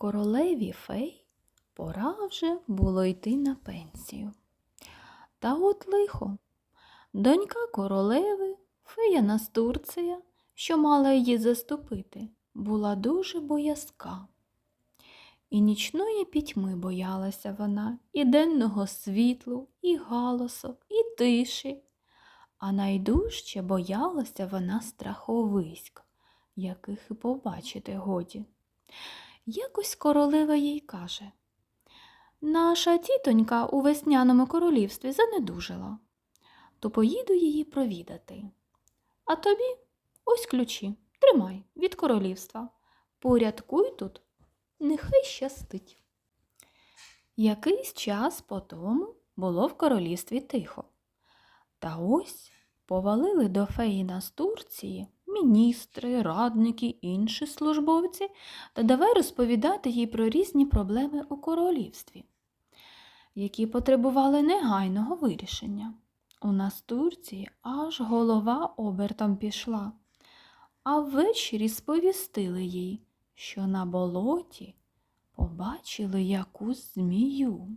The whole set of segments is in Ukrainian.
Королеві фей пора вже було йти на пенсію. Та от лихо. Донька королеви, фея Настурція, що мала її заступити, була дуже боязка. І нічної пітьми боялася вона, і денного світлу, і галасу, і тиші. А найдужче боялася вона страховиськ, яких і побачити годі. Якось королева їй каже Наша тітонька у весняному королівстві занедужила, то поїду її провідати. А тобі ось ключі, тримай від королівства. Порядкуй тут, нехай щастить. Якийсь час по тому було в королівстві тихо. Та ось повалили до феї Настурції міністри, радники, інші службовці та давай розповідати їй про різні проблеми у королівстві, які потребували негайного вирішення. У Настурції аж голова обертом пішла, а ввечері сповістили їй, що на болоті побачили якусь змію.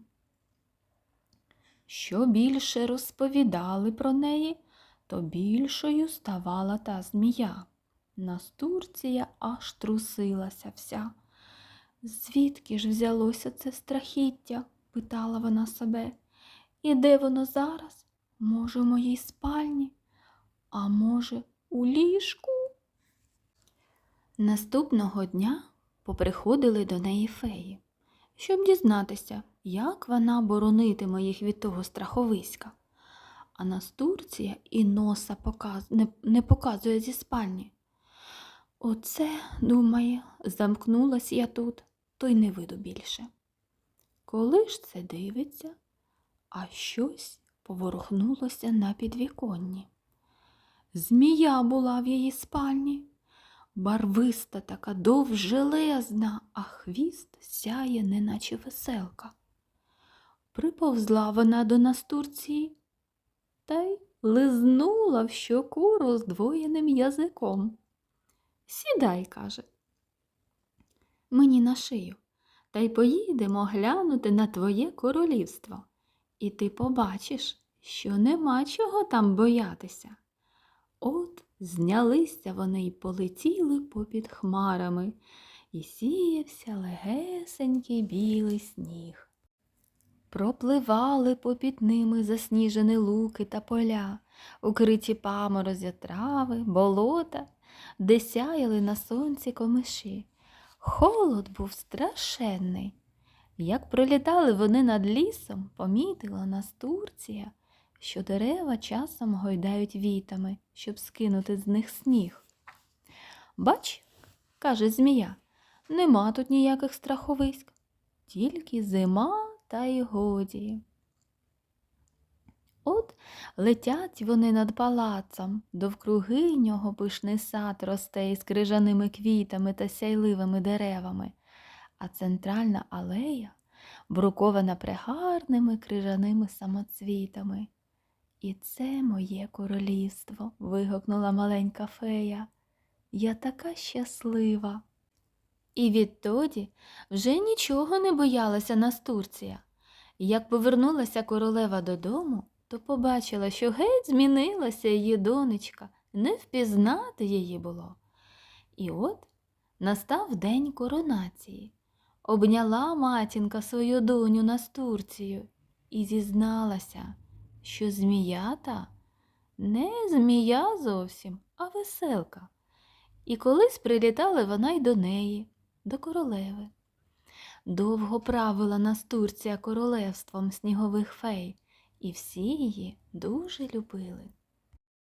Що більше розповідали про неї, то більшою ставала та змія. Настурція аж трусилася вся. Звідки ж взялося це страхіття? питала вона себе. І де воно зараз? Може, в моїй спальні, а може, у ліжку? Наступного дня поприходили до неї феї, щоб дізнатися, як вона боронитиме їх від того страховиська. А Настурція і носа показ... не, не показує зі спальні. Оце, думає, замкнулась я тут, то й не виду більше. Коли ж це дивиться, а щось поворухнулося на підвіконні. Змія була в її спальні, барвиста така довжелезна, а хвіст сяє, неначе веселка. Приповзла вона до Настурції та й лизнула в щоку роздвоєним язиком. Сідай, каже, мені на шию, та й поїдемо глянути на твоє королівство. І ти побачиш, що нема чого там боятися. От знялися вони й полетіли попід хмарами, і сіявся легесенький білий сніг. Пропливали попід ними засніжені луки та поля, укриті паморозя трави, болота, де сяяли на сонці комиші. Холод був страшенний. Як пролітали вони над лісом, помітила Настурція, що дерева часом гойдають вітами, щоб скинути з них сніг. Бач, каже змія, нема тут ніяких страховиськ, тільки зима та й годі. От летять вони над палацом, довкруги нього пишний сад росте із крижаними квітами та сяйливими деревами, а центральна алея брукована пригарними крижаними самоцвітами. І це моє королівство, вигукнула маленька фея. Я така щаслива. І відтоді вже нічого не боялася Настурція. Як повернулася королева додому, то побачила, що геть змінилася її донечка, не впізнати її було. І от настав день коронації. Обняла матінка свою доню Настурцію і зізналася, що зміята не змія зовсім, а веселка. І колись прилітали вона й до неї, до королеви. Довго правила Настурція королевством снігових фей, і всі її дуже любили.